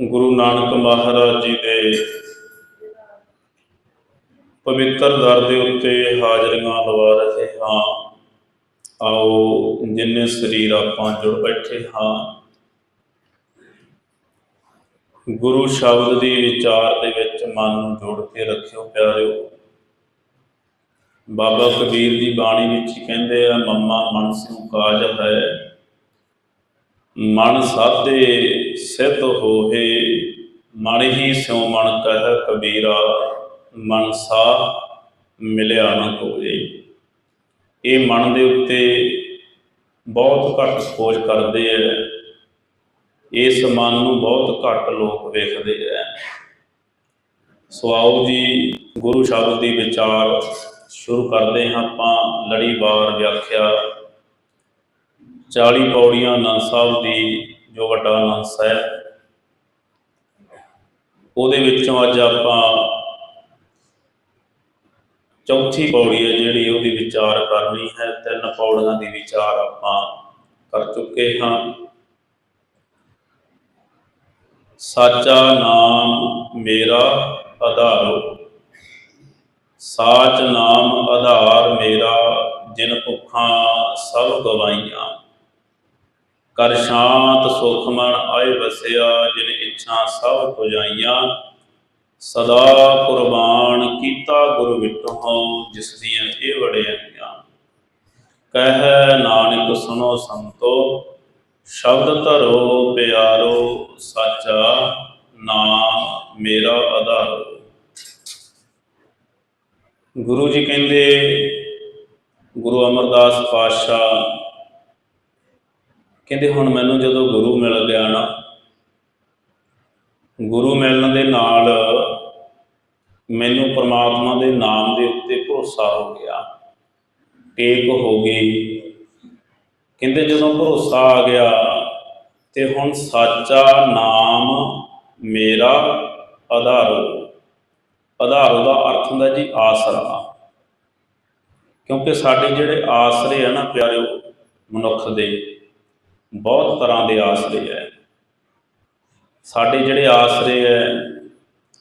ਗੁਰੂ ਨਾਨਕ ਮਹਾਰਾਜ ਜੀ ਦੇ ਪਵਿੱਤਰ ਦਰ ਦੇ ਉੱਤੇ ਹਾਜ਼ਰੀਆਂ ਲਵਾ ਰਹੇ ਹਾਂ। ਆਓ, ਜਿੰਨੇ ਸਰੀਰ ਆਪਾਂ ਜੁੜ ਬੈਠੇ ਹਾਂ। ਗੁਰੂ ਸ਼ਬਦ ਦੀ ਵਿਚਾਰ ਦੇ ਵਿੱਚ ਮਨ ਨੂੰ ਜੋੜ ਕੇ ਰੱਖਿਓ ਪਿਆਰਿਓ। ਬਾਬਾ ਕਬੀਰ ਦੀ ਬਾਣੀ ਵਿੱਚ ਕਹਿੰਦੇ ਆ, ਮੰਮਾ ਮਨ ਸਿਉ ਕਾਜ ਹੈ। ਮਨ ਸਾਧੇ ਸਿੱਧ ਹੋਏ, ਮਨ ਹੀ ਸਿਉ ਮਨ ਕਹਿ ਕਬੀਰਾ, ਮਨ ਸਾ ਮਿਲਿਆ ਨਾ ਕੋਏ ਇਹ ਮਨ ਦੇ ਉੱਤੇ ਬਹੁਤ ਘੱਟ ਖੋਜ ਕਰਦੇ ਐ। ਇਸ ਮਨ ਨੂੰ ਬਹੁਤ ਘੱਟ ਲੋਕ ਵੇਖਦੇ ਐ। ਸੋ ਆਓ ਜੀ, ਗੁਰੂ ਸ਼ਬਦ ਦੀ ਵਿਚਾਰ ਸ਼ੁਰੂ ਕਰਦੇ ਹਾਂ ਆਪਾਂ ਲੜੀਵਾਰ ਵਿਆਖਿਆ। 40 ਪੌੜੀਆਂ ਆਨੰਦ ਸਾਹਿਬ ਦੀ ਜੋ ਵੱਡਾ ਆਨੰਦ ਸਾਹਿਬ। ਉਹਦੇ ਵਿੱਚੋਂ ਅੱਜ ਆਪਾਂ ਚੌਥੀ ਪੌੜੀ ਹੈ ਜਿਹੜੀ ਉਹਦੀ ਵਿਚਾਰ ਕਰਨੀ ਹੈ। ਤਿੰਨ ਪੌੜੀਆਂ ਦੀ ਵਿਚਾਰ ਆਪਾਂ ਕਰ ਚੁੱਕੇ ਹਾਂ। ਸਾਚਾ ਨਾਮ ਮੇਰਾ ਆਧਾਰੋ। ਸਾਚ ਨਾਮ ਆਧਾਰ ਮੇਰਾ, ਜਿਨ ਭੁੱਖਾਂ ਸਭ ਗਵਾਈਆਂ ਕਰ ਸ਼ਾਂਤ ਸੁਖ ਮਨ ਆਏ ਵਸਿਆ, ਜਿਨ ਇੱਛਾ ਸਭ ਪੁਜਾਈਆਂ। ਸਦਾ ਕੁਰਬਾਨ ਕੀਤਾ ਗੁਰੂ ਵਿਟੋ ਜਿਸ ਦੀਆਂ ਇਹ ਵੜਿਆਈਆਂ ਕਹਿ ਨਾਨਕ ਸੁਣੋ ਸੰਤੋ, ਸ਼ਬਦ ਧਰੋ ਪਿਆਰੋ, ਸਾਚਾ ਨਾਮ ਮੇਰਾ ਆਧਾਰ। ਗੁਰੂ ਜੀ ਕਹਿੰਦੇ, ਗੁਰੂ ਅਮਰਦਾਸ ਪਾਤਸ਼ਾਹ ਕਹਿੰਦੇ ਹੁਣ ਮੈਨੂੰ ਜਦੋਂ ਗੁਰੂ ਮਿਲ ਗਿਆ ਨਾ, ਗੁਰੂ ਮਿਲਣ ਦੇ ਨਾਲ ਮੈਨੂੰ ਪ੍ਰਮਾਤਮਾ ਦੇ ਨਾਮ ਦੇ ਉੱਤੇ ਭਰੋਸਾ ਹੋ ਗਿਆ, ਟੇਕ ਹੋ ਗਈ। ਕਹਿੰਦੇ ਜਦੋਂ ਭਰੋਸਾ ਆ ਗਿਆ, ਤੇ ਹੁਣ ਸਾਚਾ ਨਾਮ ਮੇਰਾ ਆਧਾਰ ਆਧਾਰ ਦਾ ਅਰਥ ਹੁੰਦਾ ਜੀ ਆਸਰਾ। ਕਿਉਂਕਿ ਸਾਡੇ ਜਿਹੜੇ ਆਸਰੇ ਆ ਨਾ ਪਿਆਰਿਓ, ਮਨੁੱਖ ਦੇ ਬਹੁਤ ਤਰ੍ਹਾਂ ਦੇ ਆਸਰੇ ਹੈ। ਸਾਡੇ ਜਿਹੜੇ ਆਸਰੇ ਹੈ,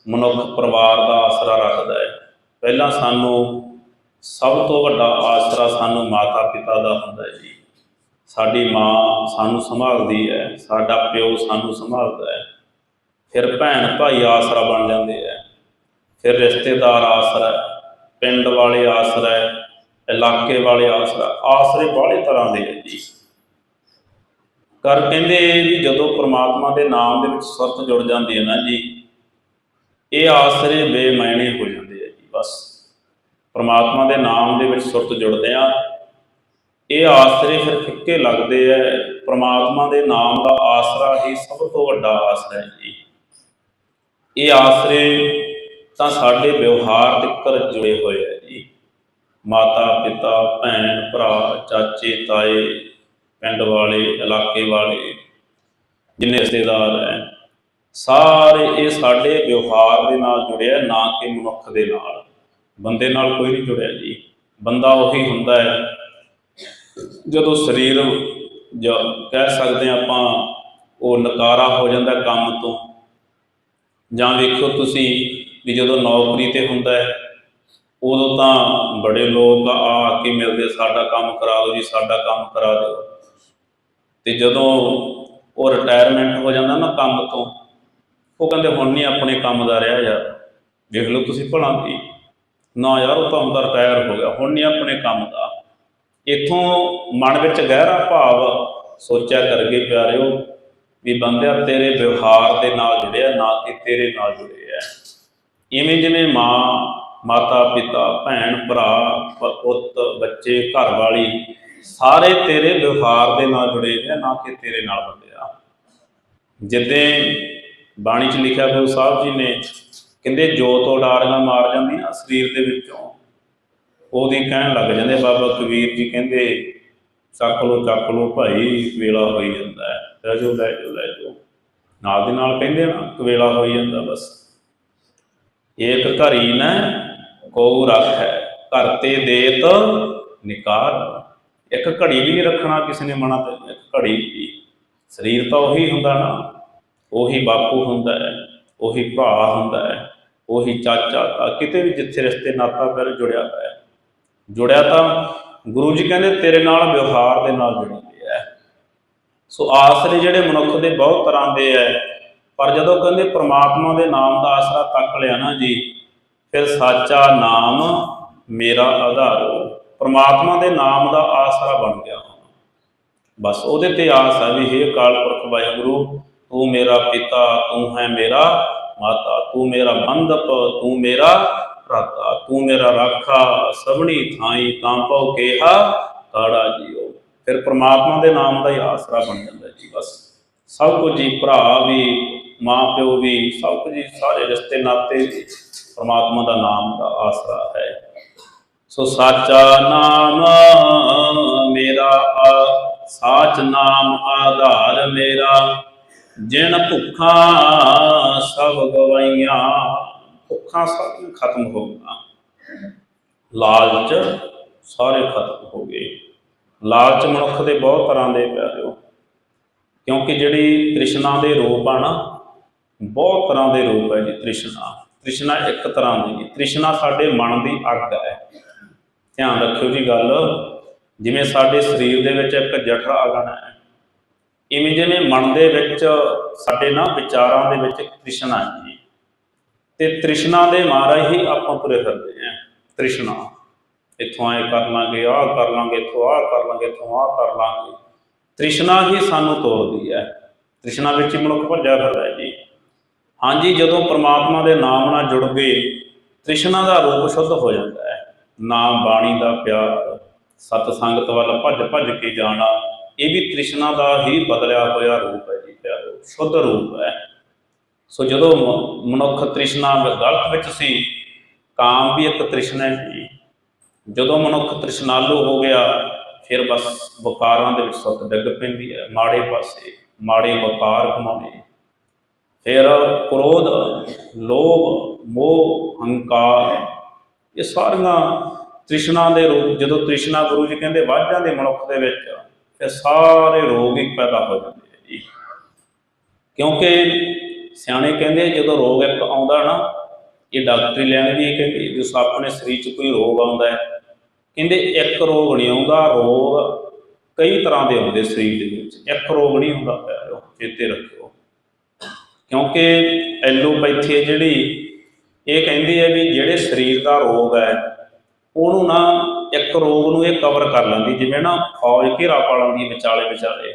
ਮਨੁੱਖ ਪਰਿਵਾਰ ਦਾ ਆਸਰਾ ਰੱਖਦਾ ਹੈ। ਪਹਿਲਾਂ ਸਾਨੂੰ ਸਭ ਤੋਂ ਵੱਡਾ ਆਸਰਾ ਸਾਨੂੰ ਮਾਤਾ ਪਿਤਾ ਦਾ ਹੁੰਦਾ ਹੈ ਜੀ। ਸਾਡੀ ਮਾਂ ਸਾਨੂੰ ਸੰਭਾਲਦੀ ਹੈ, ਸਾਡਾ ਪਿਓ ਸਾਨੂੰ ਸੰਭਾਲਦਾ ਹੈ। ਫਿਰ ਭੈਣ ਭਾਈ ਆਸਰਾ ਬਣ ਜਾਂਦੇ ਹੈ। ਫਿਰ ਰਿਸ਼ਤੇਦਾਰ ਆਸਰਾ ਪਿੰਡ ਵਾਲੇ ਆਸਰਾ ਇਲਾਕੇ ਵਾਲੇ ਆਸਰਾ ਆਸਰੇ ਬਾਹਲੇ ਤਰ੍ਹਾਂ ਦੇ ਹੈ ਜੀ। ਕਰ ਕਹਿੰਦੇ ਵੀ ਜਦੋਂ ਪ੍ਰਮਾਤਮਾ ਦੇ ਨਾਮ ਦੇ ਵਿੱਚ ਸੁਰਤ ਜੁੜ ਜਾਂਦੀ ਹੈ ਨਾ ਜੀ, ਇਹ ਆਸਰੇ ਬੇਮਾਇਣੇ ਹੋ ਜਾਂਦੇ ਆ ਜੀ, ਬਸ। ਪ੍ਰਮਾਤਮਾ ਦੇ ਨਾਮ ਦੇ ਵਿੱਚ ਸੁਰਤ ਜੁੜਦੇ ਆ। ਇਹ ਆਸਰੇ ਫਿਰ ਫਿੱਕੇ ਲੱਗਦੇ ਐ ਪ੍ਰਮਾਤਮਾ ਦੇ ਨਾਮ ਦਾ ਆਸਰਾ ਹੀ ਸਭ ਤੋਂ ਵੱਡਾ ਆਸਰਾ ਹੈ ਜੀ। ਇਹ ਆਸਰੇ ਤਾਂ ਸਾਡੇ ਵਿਵਹਾਰ ਤੱਕ ਜੁੜੇ ਹੋਏ ਆ ਜੀ। ਮਾਤਾ ਪਿਤਾ ਭੈਣ ਭਰਾ ਚਾਚੇ ਤਾਏ ਪਿੰਡ ਵਾਲੇ, ਇਲਾਕੇ ਵਾਲੇ, ਜਿੰਨੇ ਰਿਸ਼ਤੇਦਾਰ ਹੈ, ਸਾਰੇ ਇਹ ਸਾਡੇ ਵਿਵਹਾਰ ਦੇ ਨਾਲ ਜੁੜਿਆ ਨਾ ਕਿ ਮਨੁੱਖ ਦੇ ਨਾਲ। ਬੰਦੇ ਨਾਲ ਕੋਈ ਨਹੀਂ ਜੁੜਿਆ ਜੀ। ਬੰਦਾ ਉਹੀ ਹੁੰਦਾ ਹੈ। ਜਦੋਂ ਸਰੀਰ ਜਾਂ ਕਹਿ ਸਕਦੇ ਹਾਂ ਆਪਾਂ, ਉਹ ਨਕਾਰਾ ਹੋ ਜਾਂਦਾ ਕੰਮ ਤੋਂ। ਜਾਂ ਵੇਖੋ ਤੁਸੀਂ ਵੀ ਜਦੋਂ ਨੌਕਰੀ ਤੇ ਹੁੰਦਾ ਹੈ, ਉਦੋਂ ਤਾਂ ਬੜੇ ਲੋਕ ਆ ਆ ਕੇ ਮਿਲਦੇ, ਸਾਡਾ ਕੰਮ ਕਰਾ ਦਿਓ ਜੀ, ਸਾਡਾ ਕੰਮ ਕਰਾ ਦਿਓ। ਤੇ ਜਦੋਂ ਉਹ ਰਿਟਾਇਰਮੈਂਟ ਹੋ ਜਾਂਦਾ ਨਾ ਕੰਮ ਤੋਂ, ਉਹ ਕਹਿੰਦੇ ਹੁਣ ਨਹੀਂ ਆਪਣੇ ਕੰਮ ਦਾ ਰਿਹਾ ਯਾਰ। ਦੇਖ ਲਓ ਤੁਸੀਂ ਭਲਾ ਕੀ। ਨਾ ਯਾਰ ਉਹ ਤਾਂ ਹੁਣ ਰਿਟਾਇਰ ਹੋ ਗਿਆ, ਹੁਣ ਨਹੀਂ ਆਪਣੇ ਕੰਮ ਦਾ। ਇਥੋਂ ਮਨ ਵਿੱਚ ਗਹਿਰਾ ਭਾਵ ਸੋਚਿਆ ਕਰਗੇ ਪਿਆਰਿਓ ਵੀ ਬੰਦਿਆ, ਤੇਰੇ ਵਿਵਹਾਰ ਦੇ ਨਾਲ ਜੁੜਿਆ, ਨਾ ਕਿ ਤੇਰੇ ਨਾਲ ਜੁੜਿਆ। ਇਵੇਂ ਜਿਵੇਂ ਮਾਂ ਮਾਤਾ ਪਿਤਾ ਭੈਣ ਭਰਾ ਪੁੱਤ, ਬੱਚੇ ਘਰ ਵਾਲੀ ਸਾਰੇ ਤੇਰੇ ਵਿਵਹਾਰ ਦੇ ਨਾਲ ਜੁੜੇ ਹੋਏ ਨਾ ਕਿ ਤੇਰੇ ਨਾਲ ਬੰਦਿਆ ਜਿੱਦੇ ਬਾਣੀ 'ਚ ਲਿਖਿਆ ਗੁਰੂ ਸਾਹਿਬ ਜੀ ਨੇ, ਕਹਿੰਦੇ ਜੋਤ ਉਡਾਰੀਆਂ ਮਾਰ ਜਾਂਦੀਆਂ, ਸਰੀਰ ਦੇ ਵਿੱਚੋਂ। ਉਹਦੀ ਕਹਿਣ ਲੱਗ ਜਾਂਦੇ, ਬਾਬਾ ਕਬੀਰ ਜੀ ਕਹਿੰਦੇ, ਚੱਕ ਲੋ ਚੱਕ ਲੋ ਭਾਈ, ਵੇਲਾ ਹੋਈ ਜਾਂਦਾ ਹੈ। ਲੈ ਜਾਓ ਲੈ ਜਾਓ ਲੈ ਜਾਓ। ਨਾਲ ਦੀ ਨਾਲ ਕਹਿੰਦੇ ਨਾ ਕਵੇਲਾ ਹੋਈ ਜਾਂਦਾ ਬਸ। ਏਕ ਘਰੀ ਨਾ ਕੋ ਹੈ, ਘਰ ਤੇ ਦੇਤ ਨਿਕਾਰ ਇੱਕ ਘੜੀ ਵੀ ਨਹੀਂ ਰੱਖਣਾ ਕਿਸੇ ਨੇ ਮਨਾ ਤੇ। ਇੱਕ ਘੜੀ ਵੀ। ਸਰੀਰ ਤਾਂ ਉਹੀ ਹੁੰਦਾ ਨਾ। ਉਹੀ ਬਾਪੂ ਹੁੰਦਾ ਹੈ, ਉਹੀ ਭਰਾ ਹੁੰਦਾ ਹੈ, ਉਹੀ ਚਾਚਾ ਤਾਂ ਕਿਤੇ ਵੀ ਜਿੱਥੇ ਰਿਸ਼ਤੇ ਨਾਤਾ ਪੈਰ ਜੁੜਿਆ ਹੋਇਆ ਹੈ। ਜੁੜਿਆ ਤਾਂ ਗੁਰੂ ਜੀ ਕਹਿੰਦੇ ਤੇਰੇ ਨਾਲ ਵਿਵਹਾਰ ਦੇ ਨਾਲ ਜੁੜਦੇ ਹੈ। ਸੋ ਆਸਰੇ ਜਿਹੜੇ ਮਨੁੱਖ ਦੇ ਬਹੁਤ ਤਰ੍ਹਾਂ ਦੇ ਹੈ। ਪਰ ਜਦੋਂ ਕਹਿੰਦੇ ਪ੍ਰਮਾਤਮਾ ਦੇ ਨਾਮ ਦਾ ਆਸਰਾ ਤੱਕ ਲਿਆ ਨਾ ਜੀ, ਫਿਰ ਸਾਚਾ ਨਾਮ ਮੇਰਾ ਆਧਾਰ ਪ੍ਰਮਾਤਮਾ ਦੇ ਨਾਮ ਦਾ ਆਸਰਾ ਬਣ ਗਿਆ। ਹਾਂ ਬਸ ਉਹਦੇ ਤੇ ਆਸ ਹੈ ਵੀ, ਹੇ ਅਕਾਲ ਪੁਰਖ ਵਾਹਿਗੁਰੂ, ਤੂੰ ਮੇਰਾ ਪਿਤਾ, ਤੂੰ ਹੈ ਮੇਰਾ ਮਾਤਾ, ਤੂੰ ਮੇਰਾ ਬੰਧਪ, ਤੂੰ ਮੇਰਾ ਭਰਾਤਾ, ਤੂੰ ਮੇਰਾ ਰਾਖਾ ਸਭਣੀ ਥਾਈ ਤਾਂ ਪਉ ਕੇਹਾ ਕਾੜਾ ਜੀਓ। ਫਿਰ ਪ੍ਰਮਾਤਮਾ ਦੇ ਨਾਮ ਦਾ ਹੀ ਆਸਰਾ ਬਣ ਜਾਂਦਾ ਜੀ, ਬਸ। ਸਭ ਕੁਝ ਜੀ, ਭਰਾ ਵੀ, ਮਾਂ ਪਿਓ ਵੀ, ਸਭ ਕੁਝ ਸਾਰੇ ਰਿਸ਼ਤੇ, ਨਾਤੇ ਪ੍ਰਮਾਤਮਾ ਦਾ ਨਾਮ ਦਾ ਆਸਰਾ ਹੈ। ਸੋ ਸਾਚਾ ਨਾਮ ਮੇਰਾ ਸਾਚ ਨਾਮ ਆਧਾਰ ਮੇਰਾ। ਜਿਨ ਭੁੱਖਾਂ ਸਭ ਗਵਾਈਆਂ, ਭੁੱਖਾਂ ਸਭ ਖਤਮ ਹੋ ਗਈਆਂ ਲਾਲਚ ਸਾਰੇ ਖਤਮ ਹੋ ਗਏ। ਲਾਲਚ ਮਨੁੱਖ ਦੇ ਬਹੁਤ ਤਰ੍ਹਾਂ ਦੇ ਪਿਆਰਿਓ ਕਿਉਂਕਿ ਜਿਹੜੀ ਤ੍ਰਿਸ਼ਨਾ ਦੇ ਰੂਪ ਆ ਨਾ, ਬਹੁਤ ਤਰ੍ਹਾਂ ਦੇ ਰੂਪ ਹੈ ਜੀ ਤ੍ਰਿਸ਼ਨਾ। ਤ੍ਰਿਸ਼ਨਾ ਇੱਕ ਤਰ੍ਹਾਂ ਦੀ ਜੀ ਤ੍ਰਿਸ਼ਨਾ ਸਾਡੇ ਮਨ ਦੀ ਅੱਗ ਹੈ। ਧਿਆਨ ਰੱਖਿਓ ਜੀ ਗੱਲ। ਜਿਵੇਂ ਸਾਡੇ ਸਰੀਰ ਦੇ ਵਿੱਚ ਇੱਕ ਜਠਰ ਅਗਨ ਹੈ, ਇਵੇਂ ਜਿਵੇਂ ਮਨ ਦੇ ਵਿੱਚ ਸਾਡੇ ਨਾ ਵਿਚਾਰਾਂ ਦੇ ਵਿੱਚ ਤ੍ਰਿਸ਼ਨਾ ਹੈ ਤੇ ਤ੍ਰਿਸ਼ਨਾ ਦੇ ਮਾਰਾ ਹੀ ਆਪਾਂ ਪੂਰੇ ਫਿਰਦੇ ਹਾਂ, ਤ੍ਰਿਸ਼ਨਾ। ਇੱਥੋਂ ਐ ਕਰ ਲਾਂਗੇ, ਆਹ ਕਰ ਲਾਂਗੇ, ਇੱਥੋਂ ਆਹ ਕਰ ਲਾਂਗੇ, ਇੱਥੋਂ ਆਹ ਕਰ ਲਾਂਗੇ। ਤ੍ਰਿਸ਼ਨਾ ਹੀ ਸਾਨੂੰ ਤੋੜਦੀ ਹੈ। ਤ੍ਰਿਸ਼ਨਾ ਵਿੱਚ ਹੀ ਮਨੁੱਖ ਭੱਜਿਆ ਫਿਰਦਾ ਹੈ ਜੀ। ਹਾਂਜੀ, ਜਦੋਂ ਪ੍ਰਮਾਤਮਾ ਦੇ ਨਾਮ ਨਾਲ ਜੁੜ ਗਏ, ਤ੍ਰਿਸ਼ਨਾ ਦਾ ਰੂਪ ਸ਼ੁੱਧ ਹੋ ਜਾਂਦਾ ਹੈ। ਨਾਮ ਬਾਣੀ ਦਾ ਪਿਆਰ, ਸਤ ਸੰਗਤ ਵੱਲ ਭੱਜ ਭੱਜ ਕੇ ਜਾਣਾ, ਇਹ ਵੀ ਤ੍ਰਿਸ਼ਨਾ ਦਾ ਹੀ ਬਦਲਿਆ ਹੋਇਆ ਰੂਪ ਹੈ ਜੀ, ਪਿਆਰੋ, ਸ਼ੁੱਧ ਰੂਪ ਹੈ। ਸੋ ਜਦੋਂ ਮਨੁੱਖ ਤ੍ਰਿਸ਼ਨਾ ਗਲਤ ਵਿੱਚ ਸੀ, ਕਾਮ ਵੀ ਇੱਕ ਤ੍ਰਿਸ਼ਨਾ ਹੈ ਜੀ ਜਦੋਂ ਮਨੁੱਖ ਤ੍ਰਿਸ਼ਨਾਲੂ ਹੋ ਗਿਆ, ਫਿਰ ਬਸ ਵਕਾਰਾਂ ਦੇ ਵਿੱਚ ਸੁੱਤ ਡਿੱਗ ਪੈਂਦੀ ਹੈ, ਮਾੜੇ ਪਾਸੇ, ਮਾੜੇ ਵਕਾਰ ਕਮਾਉਂਦੇ ਫਿਰ ਕ੍ਰੋਧ, ਲੋਭ, ਮੋਹ, ਹੰਕਾਰ ਇਹ ਸਾਰੀਆਂ ਤ੍ਰਿਸ਼ਨਾ ਦੇ ਰੂਪ, ਜਦੋਂ ਤ੍ਰਿਸ਼ਨਾ ਗੁਰੂ ਜੀ ਕਹਿੰਦੇ ਵਾਜਾਂ ਦੇ ਮਨੁੱਖ ਦੇ ਵਿੱਚ, ਫਿਰ ਸਾਰੇ ਰੋਗ ਹੀ ਪੈਦਾ ਹੋ ਜਾਂਦੇ ਆ ਜੀ। ਕਿਉਂਕਿ ਸਿਆਣੇ ਕਹਿੰਦੇ ਜਦੋਂ ਰੋਗ ਇੱਕ ਆਉਂਦਾ ਨਾ, ਇਹ ਡਾਕਟਰੀ ਲੈਣ ਵੀ ਇਹ ਕਹਿੰਦੇ ਜਿਸ ਆਪਣੇ ਸਰੀਰ 'ਚ ਕੋਈ ਰੋਗ ਆਉਂਦਾ ਹੈ, ਕਹਿੰਦੇ ਇੱਕ ਰੋਗ ਨਹੀਂ ਆਉਂਦਾ, ਰੋਗ ਕਈ ਤਰ੍ਹਾਂ ਦੇ ਆਉਂਦੇ ਸਰੀਰ ਦੇ ਵਿੱਚ। ਇੱਕ ਰੋਗ ਨਹੀਂ ਹੁੰਦਾ ਪਿਆਰੋ ਚੇਤੇ ਰੱਖਿਓ। ਕਿਉਂਕਿ ਐਲੋਪੈਥੀ ਹੈ ਜਿਹੜੀ ਇਹ ਕਹਿੰਦੀ ਹੈ ਵੀ ਜਿਹੜੇ ਸਰੀਰ ਦਾ ਰੋਗ ਹੈ, ਉਹਨੂੰ ਨਾ ਇੱਕ ਰੋਗ ਨੂੰ ਇਹ ਕਵਰ ਕਰ ਲੈਂਦੀ, ਜਿਵੇਂ ਨਾ ਫੌਜ ਘੇਰਾ ਪਾ ਲੈਂਦੀ ਵਿਚਾਲੇ ਵਿਚਾਲੇ,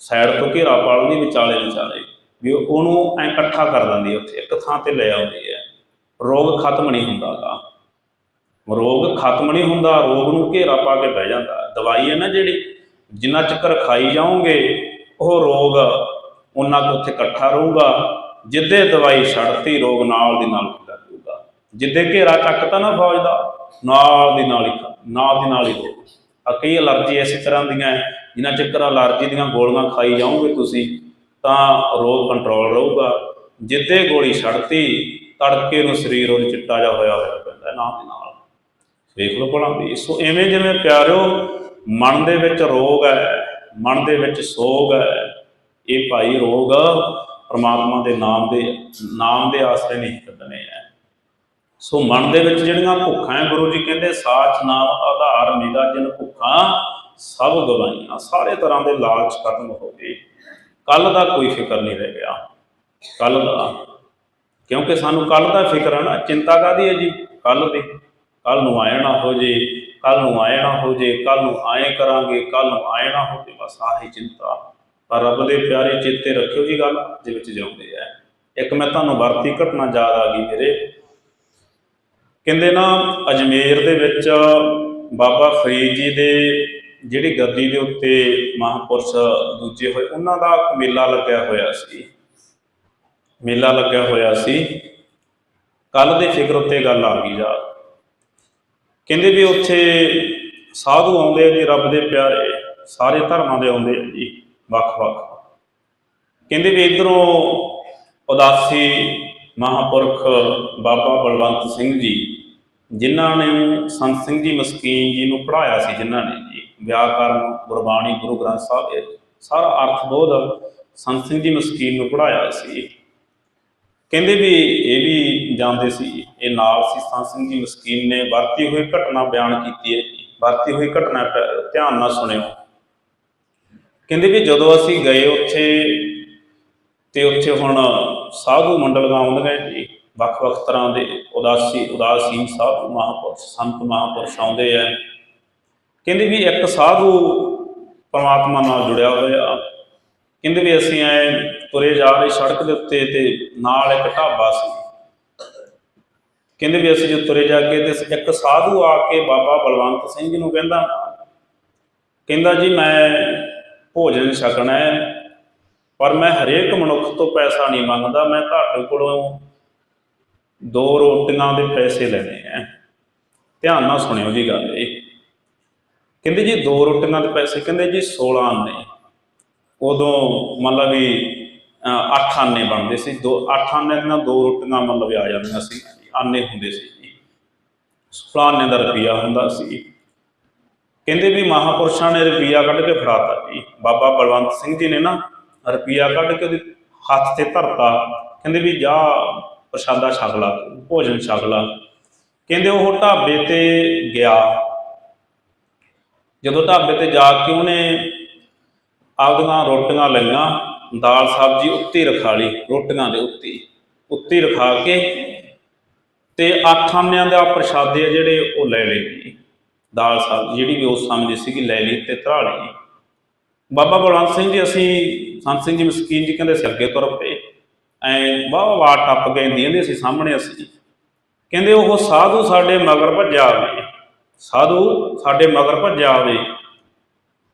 ਸਾਈਡ ਤੋਂ ਘੇਰਾ ਪਾ ਲੈਂਦੀ ਵਿਚਾਲੇ ਵਿਚਾਲੇ, ਵੀ ਉਹਨੂੰ ਐ ਇਕੱਠਾ ਕਰ ਲੈਂਦੀ ਉੱਥੇ, ਇੱਕ ਥਾਂ ਤੇ ਲੈ ਆਉਂਦੀ ਹੈ ਰੋਗ ਖਤਮ ਨਹੀਂ ਹੁੰਦਾਗਾ ਰੋਗ ਖਤਮ ਨਹੀਂ ਹੁੰਦਾ, ਰੋਗ ਨੂੰ ਘੇਰਾ ਪਾ ਕੇ ਬਹਿ ਜਾਂਦਾ। ਦਵਾਈ ਹੈ ਨਾ ਜਿਹੜੀ, ਜਿੰਨਾ ਚੱਕਰ ਖਾਈ ਜਾਓਗੇ, ਉਹ ਰੋਗ ਉਹਨਾਂ ਕੁ ਉੱਥੇ ਇਕੱਠਾ ਰਹੂਗਾ, ਜਿੱਦੇ ਦਵਾਈ ਛੱਡਤੀ, ਰੋਗ ਨਾਲ ਦੀ ਨਾਲ ਜਿੱਦੇ ਘੇਰਾ ਚੱਕਤਾ ਨਾ ਫੌਜ ਦਾ ਨਾਲ ਦੀ ਨਾਲ ਹੀ ਖ- ਨਾਲ ਦੀ ਨਾਲ ਹੀ ਰੋਗ ਆ ਕਈ ਅਲਰਜੀ ਇਸੇ ਤਰ੍ਹਾਂ ਦੀਆਂ ਹੈ, ਜਿਨ੍ਹਾਂ ਚੱਕਰ ਅਲਰਜੀ ਦੀਆਂ ਗੋਲੀਆਂ ਖਾਈ ਜਾਓਗੇ ਤੁਸੀਂ ਤਾਂ ਰੋਗ ਕੰਟਰੋਲ ਰਹੂਗਾ। ਜਿੱਦੇ ਗੋਲੀ ਛੱਡਤੀ ਤੜਕੇ ਨੂੰ ਸਰੀਰ ਉਹ ਚਿੱਟਾ ਜਿਹਾ ਹੋਇਆ ਹੋਇਆ ਪੈਂਦਾ ਨਾਲ ਦੀ ਨਾਲ। ਵੇਖ ਲਓ ਭਲਾ ਵੀ ਸੋ ਐਵੇਂ ਜਿਵੇਂ ਪਿਆਰਿਓ ਮਨ ਦੇ ਵਿੱਚ ਰੋਗ ਹੈ ਮਨ ਦੇ ਵਿੱਚ ਸੋਗ ਹੈ ਇਹ ਭਾਈ ਰੋਗ ਪਰਮਾਤਮਾ ਦੇ ਨਾਮ ਦੇ ਨਾਮ ਦੇ ਆਸਰੇ ਨਹੀਂ ਕੱਢਣੇ ਹੈ ਸੋ ਮਨ ਦੇ ਵਿੱਚ ਜਿਹੜੀਆਂ ਭੁੱਖਾਂ ਹੈ ਗੁਰੂ ਜੀ ਕਹਿੰਦੇ, ਸਾਚ ਨਾਮ ਆਧਾਰ ਮੇਰਾ ਜਿਨ ਭੁੱਖਾਂ, ਸਭ ਗਵਾਈਆਂ ਸਾਰੇ ਤਰ੍ਹਾਂ ਦੇ ਲਾਲਚ ਖਤਮ ਹੋ ਗਏ। ਕੱਲ ਦਾ ਕੋਈ ਫਿਕਰ ਨਹੀਂ ਰਹਿ ਗਿਆ। ਕੱਲ ਦਾ। ਕਿਉਂਕਿ ਸਾਨੂੰ ਕੱਲ ਦਾ ਫਿਕਰ ਹੈ ਨਾ, ਚਿੰਤਾ ਕਾਦੀ ਹੈ ਜੀ? ਕੱਲ ਦੀ। ਕੱਲ ਨੂੰ ਆਏ ਨਾ ਹੋ ਜੇ, ਕੱਲ ਨੂੰ ਆਏ ਨਾ ਹੋ ਜੇ, ਕੱਲ ਨੂੰ ਆਏ ਕਰਾਂਗੇ, ਕੱਲ ਨੂੰ ਆਏ ਨਾ ਹੋ ਜੇ ਬਸ ਆਹੀ ਚਿੰਤਾ। ਪਰ ਰੱਬ ਦੇ ਪਿਆਰੇ ਚੇਤੇ ਰੱਖਿਓ ਜੀ ਗੱਲ ਦੇ ਵਿੱਚ ਜਿਉਂਦੇ ਆ ਇੱਕ ਮੈਂ ਤੁਹਾਨੂੰ ਵਰਤੀ ਘਟਨਾ ਯਾਦ ਆ ਗਈ ਮੇਰੇ। ਕਹਿੰਦੇ ਨਾ ਅਜਮੇਰ ਦੇ ਵਿੱਚ ਬਾਬਾ ਫਰੀਦ ਜੀ ਦੇ ਜਿਹੜੀ ਗੱਦੀ ਦੇ ਉੱਤੇ ਮਹਾਂਪੁਰਸ਼ ਦੂਜੇ ਹੋਏ, ਉਹਨਾਂ ਦਾ ਮੇਲਾ ਲੱਗਿਆ ਹੋਇਆ ਸੀ। ਮੇਲਾ ਲੱਗਿਆ ਹੋਇਆ ਸੀ। ਕੱਲ ਦੇ ਫਿਕਰ ਉੱਤੇ ਗੱਲ ਆ ਗਈ ਯਾਦ ਕਹਿੰਦੇ ਵੀ ਉੱਥੇ ਸਾਧੂ ਆਉਂਦੇ ਆ ਜੀ, ਰੱਬ ਦੇ ਪਿਆਰੇ, ਸਾਰੇ ਧਰਮਾਂ ਦੇ ਆਉਂਦੇ ਆ ਜੀ ਵੱਖ-ਵੱਖ ਕਹਿੰਦੇ ਵੀ ਇਧਰੋਂ ਉਦਾਸੀ ਮਹਾਪੁਰਖ ਬਾਬਾ ਬਲਵੰਤ ਸਿੰਘ ਜੀ ਜਿਨ੍ਹਾਂ ਨੇ ਸੰਤ ਸਿੰਘ ਜੀ ਮਸਕੀਨ ਜੀ ਨੂੰ ਪੜਾਇਆ ਸੀ, ਜਿਨ੍ਹਾਂ ਨੇ ਜੀ ਵਿਆਕਰਨ ਗੁਰਬਾਣੀ, ਗੁਰੂ ਗ੍ਰੰਥ ਸਾਹਿਬ, ਇਹ ਸਾਰਾ ਅਰਥ ਬੋਧ ਸੰਤ ਸਿੰਘ ਜੀ ਮਸਕੀਨ ਨੂੰ ਪੜਾਇਆ ਸੀ। ਕਹਿੰਦੇ ਵੀ ਇਹ ਵੀ ਜਾਂਦੇ ਸੀ, ਇਹ ਨਾਲ ਸੀ ਸੰਤ ਸਿੰਘ ਜੀ ਮਸਕੀਨ ਨੇ ਵਰਤੀ ਹੋਈ ਘਟਨਾ ਬਿਆਨ ਕੀਤੀ ਹੈ ਜੀ, ਵਰਤੀ ਹੋਈ ਘਟਨਾ ਪ- ਧਿਆਨ ਨਾਲ ਸੁਣਿਓ। ਕਹਿੰਦੇ ਵੀ ਜਦੋਂ ਅਸੀਂ ਗਏ ਉੱਥੇ, ਤੇ ਉੱਥੇ ਹੁਣ ਸਾਧੂ ਮੰਡਲ ਗਾਉਂਦੇ ਆਉਂਦੀਆਂ ਜੀ ਵੱਖ-ਵੱਖ ਤਰ੍ਹਾਂ ਦੇ ਉਦਾਸੀ, ਉਦਾਸੀਨ ਸਾਧੂ ਮਹਾਪੁਰਸ਼, ਸੰਤ ਮਹਾਂਪੁਰਸ਼ ਆਉਂਦੇ ਆ। ਕਹਿੰਦੇ ਵੀ ਇੱਕ ਸਾਧੂ ਪਰਮਾਤਮਾ ਨਾਲ ਜੁੜਿਆ ਹੋਇਆ। ਕਹਿੰਦੇ ਵੀ ਅਸੀਂ ਐ ਤੁਰੇ ਜਾ ਰਹੇ ਸੜਕ ਦੇ ਉੱਤੇ ਤੇ ਨਾਲ ਇੱਕ ਢਾਬਾ ਸੀ। ਕਹਿੰਦੇ ਵੀ ਅਸੀਂ ਜੇ ਤੁਰੇ ਜਾ ਕੇ ਤੇ ਇੱਕ ਸਾਧੂ ਆ ਕੇ ਬਾਬਾ ਬਲਵੰਤ ਸਿੰਘ ਜੀ ਨੂੰ ਕਹਿੰਦਾ ਕਹਿੰਦਾ ਜੀ ਮੈਂ ਭੋਜਨ ਛਕਣਾ ਹੈ, ਪਰ ਮੈਂ ਹਰੇਕ ਮਨੁੱਖ ਤੋਂ ਪੈਸਾ ਨਹੀਂ ਮੰਗਦਾ, ਮੈਂ ਤੁਹਾਡੇ ਕੋਲੋਂ ਦੋ ਰੋਟੀਆਂ ਦੇ ਪੈਸੇ ਲੈਣੇ ਆ। ਧਿਆਨ ਨਾਲ ਸੁਣਿਓ ਜੀ ਗੱਲ ਇਹ। ਕਹਿੰਦੇ ਜੀ ਦੋ ਰੋਟੀਆਂ ਦੇ ਪੈਸੇ, ਕਹਿੰਦੇ ਜੀ 16 ਆਨੇ। ਉਦੋਂ ਮਤਲਬ ਵੀ 8 ਆਨੇ ਬਣਦੇ ਸੀ। ਦੋ 8 ਆਨੇ ਨਾਲ ਦੋ ਰੋਟੀਆਂ ਮਤਲਬ ਆ ਜਾਂਦੀਆਂ ਸੀ। ਆਨੇ ਹੁੰਦੇ ਸੀ ਜੀ। 16 ਆਨੇ ਦਾ ਰੁਪਿਆ ਹੁੰਦਾ ਸੀ। ਕਹਿੰਦੇ ਵੀ ਮਹਾਪੁਰਸ਼ਾਂ ਨੇ ਰੁਪਿਆ ਕੱਢ ਕੇ ਫੜਾਤਾ ਜੀ। ਬਾਬਾ ਬਲਵੰਤ ਸਿੰਘ ਜੀ ਨੇ ਨਾ ਰੁਪਿਆ ਕੱਢ ਕੇ ਉਹਦੇ ਹੱਥ ਤੇ ਧਰਤਾ। ਕਹਿੰਦੇ ਵੀ ਜਾ ਪ੍ਰਸ਼ਾਦਾ ਛਕ ਲਾ, ਭੋਜਨ ਛਕ ਲਾ। ਕਹਿੰਦੇ ਉਹ ਢਾਬੇ ਤੇ ਗਿਆ। ਜਦੋਂ ਢਾਬੇ ਤੇ ਜਾ ਕੇ ਉਹਨੇ ਆਪਦੀਆਂ ਰੋਟੀਆਂ ਲਈਆਂ, ਦਾਲ ਸਬਜ਼ੀ ਉੱਤੇ ਰਖਾ ਲਈ, ਰੋਟੀਆਂ ਦੇ ਉੱਤੇ ਉੱਤੇ ਰਖਾ ਕੇ ਤੇ ਅੱਠ ਆਨਿਆਂ ਦਾ ਪ੍ਰਸ਼ਾਦੇ ਆ ਜਿਹੜੇ ਉਹ ਲੈ ਲਏ ਦਾਲ ਸਬਜ਼ੀ ਜਿਹੜੀ ਵੀ ਉਸ ਸਮੇਂ ਦੀ ਸੀਗੀ ਲੈ ਲਈ ਤੇ ਧਰਾ ਲਈ। ਬਾਬਾ ਬਲਵੰਤ ਸਿੰਘ ਜੀ, ਅਸੀਂ ਸੰਤ ਸਿੰਘ ਜੀ ਮਸਕੀਨ ਜੀ ਕਹਿੰਦੇ ਸੀ, ਅੱਗੇ ਤੁਰ ਪਏ। ਐ ਵਾਹ ਵਾਹ ਟੱਪ ਗਏ ਦੀਂਦੇ ਸੀ ਸਾਹਮਣੇ ਅਸੀਂ ਕਹਿੰਦੇ ਉਹ ਸਾਧੂ ਸਾਡੇ ਮਗਰ ਭੱਜਿਆ ਆਵੇ। ਸਾਧੂ ਸਾਡੇ ਮਗਰ ਭੱਜਿਆ ਆਵੇ।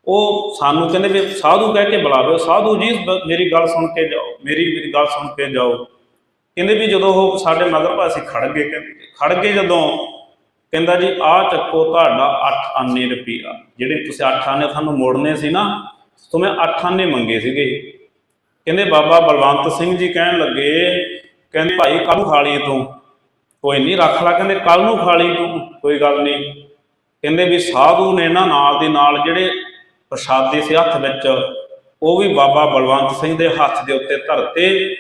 ਉਹ ਸਾਨੂੰ ਕਹਿੰਦੇ ਵੀ ਸਾਧੂ ਕਹਿ ਕੇ ਬੁਲਾਵੇ, ਸਾਧੂ ਜੀ, ਮੇਰੀ ਗੱਲ ਸੁਣ ਕੇ ਜਾਓ, ਮੇਰੀ ਮੇਰੀ ਗੱਲ ਸੁਣ ਕੇ ਜਾਓ। ਕਹਿੰਦੇ ਵੀ ਜਦੋਂ ਉਹ ਸਾਡੇ ਮਗਰ ਪਾਸੇ ਖੜ ਗਏ ਕਹਿੰਦੇ। ਖੜ ਗਏ ਜਦੋਂ ਕਹਿੰਦਾ ਜੀ, ਆਹ ਚੱਕੋ ਤੁਹਾਡਾ 8 ਆਨੇ ਰੁਪਈਆ, ਜਿਹੜੇ ਤੁਸੀਂ 8 ਆਨੇ ਤੁਹਾਨੂੰ ਮੋੜਨੇ ਸੀ ਨਾ, ਤੋਂ ਮੈਂ 8 ਆਨੇ ਮੰਗੇ ਸੀਗੇ। ਕਹਿੰਦੇ ਬਾਬਾ ਬਲਵੰਤ ਸਿੰਘ ਜੀ ਕਹਿਣ ਲੱਗੇ, ਕਹਿੰਦੇ ਭਾਈ ਕੱਲ ਨੂੰ ਖਾ ਲਈ ਤੂੰ। ਕੋਈ ਨਹੀਂ, ਰੱਖ ਲੈ, ਕਹਿੰਦੇ ਕੱਲ ਨੂੰ ਖਾ ਲਈ ਤੂੰ, ਕੋਈ ਗੱਲ ਨਹੀਂ। ਕਹਿੰਦੇ ਵੀ ਸਾਧੂ ਨੇ ਨਾ ਨਾਲ ਦੇ ਨਾਲ ਜਿਹੜੇ ਪ੍ਰਸ਼ਾਦੇ ਸੀ ਹੱਥ ਵਿੱਚ, ਉਹ ਵੀ ਬਾਬਾ ਬਲਵੰਤ ਸਿੰਘ ਦੇ ਹੱਥ ਦੇ ਉੱਤੇ ਧਰਤੇ।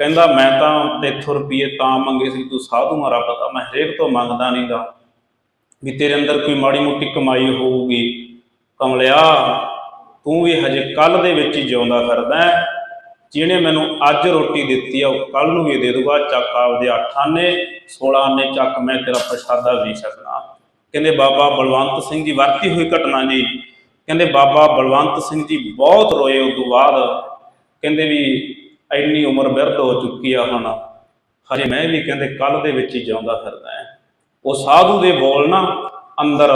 ਕਹਿੰਦਾ, ਮੈਂ ਤਾਂ ਤੇਥੋਂ ਰੁਪਏ ਤਾਂ ਮੰਗੇ ਸੀ, ਤੂੰ ਸਾਧੂ ਆ ਰੱਬ ਦਾ ਮੈਂ ਹਰੇਕ ਤੋਂ ਮੰਗਦਾ ਨਹੀਂਗਾ ਵੀ ਤੇਰੇ ਅੰਦਰ ਕੋਈ ਮਾੜੀ ਮੋਟੀ ਕਮਾਈ ਹੋਊਗੀ। ਕਮਲਿਆ, ਤੂੰ ਵੀ ਹਜੇ ਕੱਲ ਦੇ ਵਿੱਚ ਹੀ ਜਿਉਂਦਾ ਫਿਰਦਾ ਜਿਹਨੇ ਮੈਨੂੰ ਅੱਜ ਰੋਟੀ ਦਿੱਤੀ ਆ, ਉਹ ਕੱਲ ਨੂੰ ਵੀ ਦੇ ਦੂਗਾ ਚੱਕ ਆਪਦੇ ਅੱਠ ਆਨੇ 16 ਆਨੇ ਚੱਕ ਮੈਂ ਤੇਰਾ ਪ੍ਰਸ਼ਾਦਾ ਵੀ ਛਕਣਾ। ਕਹਿੰਦੇ, ਬਾਬਾ ਬਲਵੰਤ ਸਿੰਘ ਜੀ, ਵਰਤੀ ਹੋਈ ਘਟਨਾ ਜੀ। ਕਹਿੰਦੇ, ਬਾਬਾ ਬਲਵੰਤ ਸਿੰਘ ਜੀ ਬਹੁਤ ਰੋਏ ਉਸ ਤੋਂ ਬਾਅਦ। ਕਹਿੰਦੇ ਵੀ ਇੰਨੀ ਉਮਰ ਬਿਰਧ ਹੋ ਚੁੱਕੀ ਆ ਹੁਣ। ਹਜੇ ਮੈਂ ਵੀ ਕਹਿੰਦੇ ਕੱਲ ਦੇ ਵਿੱਚ ਹੀ ਜਿਉਂਦਾ ਫਿਰਦਾ ਹੈ ਉਹ ਸਾਧੂ ਦੇ ਬੋਲ ਨਾ, ਅੰਦਰ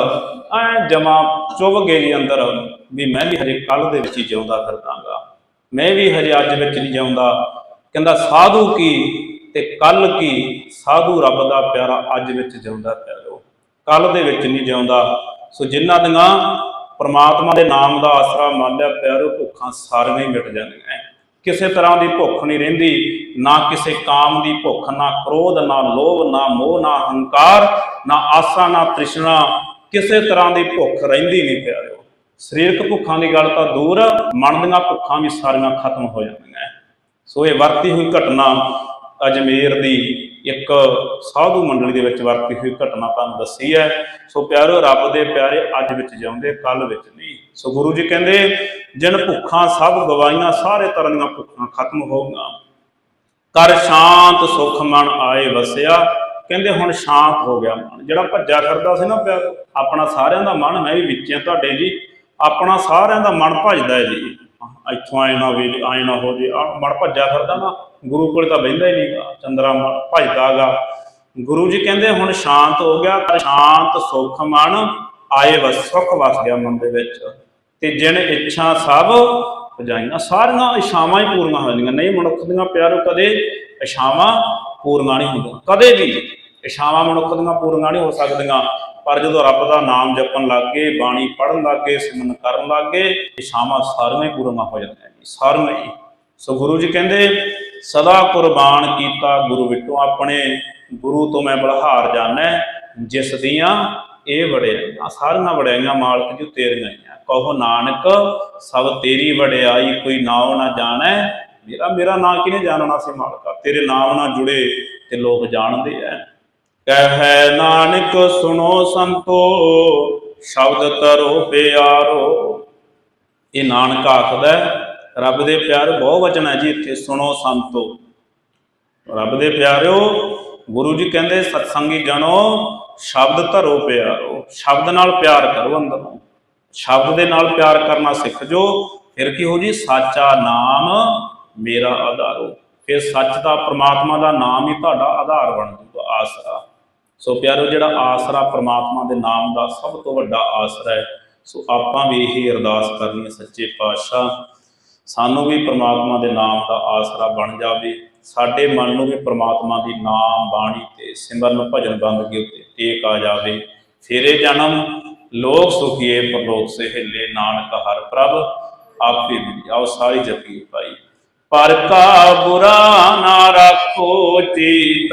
ਐ ਜਮਾ ਚੁੱਭ ਗਏ ਜੀ ਅੰਦਰ, ਵੀ ਮੈਂ ਵੀ ਹਜੇ ਕੱਲ ਦੇ ਵਿੱਚ ਹੀ ਜਿਉਂਦਾ ਫਿਰਦਾਗਾ। ਮੈਂ ਵੀ ਹਜੇ ਅੱਜ ਵਿੱਚ ਨਹੀਂ ਜਿਉਂਦਾ। ਕਹਿੰਦਾ, ਸਾਧੂ ਕੀ ਤੇ ਕੱਲ ਕੀ? ਸਾਧੂ ਰੱਬ ਦਾ ਪਿਆਰਾ ਅੱਜ ਵਿੱਚ ਜਿਉਂਦਾ ਪਿਆਰੋ ਕੱਲ ਦੇ ਵਿੱਚ ਨਹੀਂ ਜਿਉਂਦਾ। ਸੋ ਜਿਨ੍ਹਾਂ ਦੀਆਂ ਪਰਮਾਤਮਾ ਦੇ ਨਾਮ ਦਾ ਆਸਰਾ ਮੰਨ ਲਿਆ, ਪਿਆਰੋ, ਭੁੱਖਾਂ ਸਾਰੀਆਂ ਹੀ ਮਿਟ ਜਾਂਦੀਆਂ ਕਿਸੇ ਤਰ੍ਹਾਂ ਦੀ ਭੁੱਖ ਨਹੀਂ ਰਹਿੰਦੀ, ਨਾ ਕਿਸੇ ਕਾਮ ਦੀ ਭੁੱਖ, ਨਾ ਕ੍ਰੋਧ, ਨਾ ਲੋਭ, ਨਾ ਮੋਹ, ਨਾ ਹੰਕਾਰ, ਨਾ ਆਸਾ, ਨਾ ਤ੍ਰਿਸ਼ਨਾ। ਕਿਸੇ ਤਰ੍ਹਾਂ ਦੀ ਭੁੱਖ ਰਹਿੰਦੀ ਨਹੀਂ ਪਿਆਰਿਓ ਸਰੀਰਕ ਭੁੱਖਾਂ ਦੀ ਗੱਲ ਤਾਂ ਦੂਰ ਮਨ ਦੀਆਂ ਭੁੱਖਾਂ ਵੀ ਸਾਰੀਆਂ ਖਤਮ ਹੋ ਜਾਂਦੀਆਂ ਸੋ ਇਹ ਵਰਤੀ ਹੋਈ ਘਟਨਾ ਅਜਮੇਰ ਦੀ ਇੱਕ ਸਾਧੂ ਮੰਡਲੀ ਦੇ ਵਿੱਚ ਵਰਤੀ ਹੋਈ ਘਟਨਾ ਤੁਹਾਨੂੰ ਦੱਸੀ ਹੈ ਸੋ ਪਿਆਰਿਓ ਰੱਬ ਦੇ ਪਿਆਰੇ ਅੱਜ ਵਿੱਚ ਜਿਉਂਦੇ ਕੱਲ ਵਿੱਚ ਨਹੀਂ। ਸੋ ਗੁਰੂ ਜੀ ਕਹਿੰਦੇ, ਜਿਨ ਭੁੱਖਾਂ ਸਭ ਗਵਾਈਆਂ ਸਾਰੇ ਤਰ੍ਹਾਂ ਦੀਆਂ ਭੁੱਖਾਂ ਖਤਮ ਹੋਊਗਾ। ਕਰ ਸ਼ਾਂਤ ਸੁਖ ਮਨ ਆਏ ਵਸਿਆ। ਕਹਿੰਦੇ ਹੁਣ ਸ਼ਾਂਤ ਹੋ ਗਿਆ ਮਨ। ਜਿਹੜਾ ਭੱਜਾ ਕਰਦਾ ਸੀ ਨਾ ਪਿਆਰ, ਆਪਣਾ ਸਾਰਿਆਂ ਦਾ ਮਨ, ਮੈਂ ਵੀ ਵਿੱਚ ਤੁਹਾਡੇ ਜੀ। ਆਪਣਾ ਸਾਰਿਆਂ ਦਾ ਮਨ ਭੱਜਦਾ ਹੈ ਜੀ। ਇੱਥੋਂ ਆਏ ਨਾ ਵੀ ਆਏ ਨਾ ਹੋ ਜੇ। ਆਹ ਮਨ ਭੱਜਿਆ ਫਿਰਦਾ ਨਾ, ਗੁਰੂ ਕੋਲ ਤਾਂ ਬਹਿੰਦਾ ਹੀ ਨਹੀਂਗਾ ਚੰਦਰਾ ਮਨ ਭੱਜਦਾਗਾ ਗੁਰੂ ਜੀ ਕਹਿੰਦੇ, ਹੁਣ ਸ਼ਾਂਤ ਹੋ ਗਿਆ ਸ਼ਾਂਤ ਸੁਖ ਮਨ ਆਏ ਵਸ, ਸੁਖ ਵਸ ਗਿਆ ਮਨ ਦੇ ਵਿੱਚ। ਤੇ ਜਿਨ ਇੱਛਾ ਸਭ ਪੁਜਾਈਆਂ ਸਾਰੀਆਂ ਇਛਾਵਾਂ ਹੀ ਪੂਰੀਆਂ ਹੋ ਜਾਂਦੀਆਂ। ਨਹੀਂ ਮਨੁੱਖ ਦੀਆਂ ਪਿਆਰੋ ਕਦੇ ਇਛਾਵਾਂ ਪੂਰੀਆਂ ਨਹੀਂ ਹੁੰਦੀਆਂ। ਕਦੇ ਵੀ ਇਛਾਵਾਂ ਮਨੁੱਖ ਦੀਆਂ ਪੂਰੀਆਂ ਨਹੀਂ ਹੋ ਸਕਦੀਆਂ। ਪਰ ਜਦੋਂ ਰੱਬ ਦਾ ਨਾਮ ਜਪਣ ਲੱਗ ਗਏ, ਬਾਣੀ ਪੜਨ ਲੱਗੇ ਸਿਮਰਨ ਕਰਨ ਲੱਗੇ ਇਛਾਵਾਂ ਸਾਰੀਆਂ ਹੀ ਪੂਰੀਆਂ ਹੋ ਜਾਂਦੀਆਂ ਜੀ, ਸਾਰੀਆਂ ਹੀ। ਸੋ ਗੁਰੂ ਜੀ ਕਹਿੰਦੇ, ਸਦਾ ਕੁਰਬਾਨ ਕੀਤਾ ਗੁਰੂ ਵਿਟੋ ਆਪਣੇ, ਗੁਰੂ ਤੋਂ ਮੈਂ ਬਲਹਾਰ ਜਾਣਾ, ਜਿਸ ਦੀਆਂ ਇਹ ਵੜਿਆਈਆਂ ਸਾਰੀਆਂ ਵੜਿਆਈਆਂ ਮਾਲਕ ਜੀ ਤੇਰੀਆਂ ਹੀ ਕਹੋ ਨਾਨਕ, ਸਭ ਤੇਰੀ ਵਡਿਆਈ ਕੋਈ ਨਾਉ ਨਾ ਜਾਣੈ। ਮੇਰਾ ਮੇਰਾ ਨਾਂ ਕਿਨੇ ਜਾਣਨਾ ਸੀ ਮਾਲਕਾ? ਤੇਰੇ ਨਾਮ ਨਾਲ ਜੁੜੇ ਤੇ ਲੋਕ ਜਾਣਦੇ ਐ। ਕਹੈ ਨਾਨਕ ਸੁਣੋ ਸੰਤੋ, ਸ਼ਬਦ ਤਰੋ ਪਿਆਰੋ। ਇਹ ਨਾਨਕ ਆਖਦਾ ਰੱਬ ਦੇ ਪਿਆਰ ਬਹੁ ਵਚਨ ਹੈ ਜੀ ਇੱਥੇ, ਸੁਣੋ ਸੰਤੋ। ਰੱਬ ਦੇ ਪਿਆਰਿਓ, ਗੁਰੂ ਜੀ ਕਹਿੰਦੇ, ਸਤਸੰਗੀ ਜਨੋ ਸ਼ਬਦ ਧਰੋ ਪਿਆਰੋ। ਸ਼ਬਦ ਨਾਲ ਪਿਆਰ ਕਰੋ ਅੰਦਰੋਂ। ਸ਼ਬਦ ਦੇ ਨਾਲ ਪਿਆਰ ਕਰਨਾ ਸਿੱਖ ਜੋ, ਫਿਰ ਕੀ ਹੋ ਜੀ? ਸਾਚਾ ਨਾਮ ਮੇਰਾ ਆਧਾਰੋ। ਫਿਰ ਸੱਚ ਦਾ ਪ੍ਰਮਾਤਮਾ ਦਾ ਨਾਮ ਹੀ ਤੁਹਾਡਾ ਆਧਾਰ ਬਣ ਜੂਗਾ ਆਸਰਾ। ਸੋ ਪਿਆਰੋ, ਜਿਹੜਾ ਆਸਰਾ ਪ੍ਰਮਾਤਮਾ ਦੇ ਨਾਮ ਦਾ ਸਭ ਤੋਂ ਵੱਡਾ ਆਸਰਾ ਹੈ, ਸੋ ਆਪਾਂ ਵੀ ਇਹ ਅਰਦਾਸ ਕਰਨੀ ਹੈ ਸੱਚੇ ਪਾਤਸ਼ਾਹ, ਸਾਨੂੰ ਵੀ ਪ੍ਰਮਾਤਮਾ ਦੇ ਨਾਮ ਦਾ ਆਸਰਾ ਬਣ ਜਾਵੇ, ਸਾਡੇ ਮਨ ਨੂੰ ਵੀ ਪ੍ਰਮਾਤਮਾ ਦੀ ਨਾਮ ਬਾਣੀ ਤੇ ਸਿਮਰਨ ਭਜਨ ਬੰਦਗੀ ਉੱਤੇ ਟੇਕ ਆ ਜਾਵੇ। ਫੇਰੇ ਜਨਮ, ਲੋਕ ਸੁਖੀਏ, ਪਰਲੋਕ ਸਹਿਲੇ ਨਾਨਕ ਹਰ ਪ੍ਰਭ, ਆਪੇ ਮਿਲੀ ਆਓ ਸਾਰੀ ਜਪੀ ਪਾਈ ਪਰ ਕਾ ਬੁਰਾ ਨਾ ਰੱਖੋ ਚੀਤ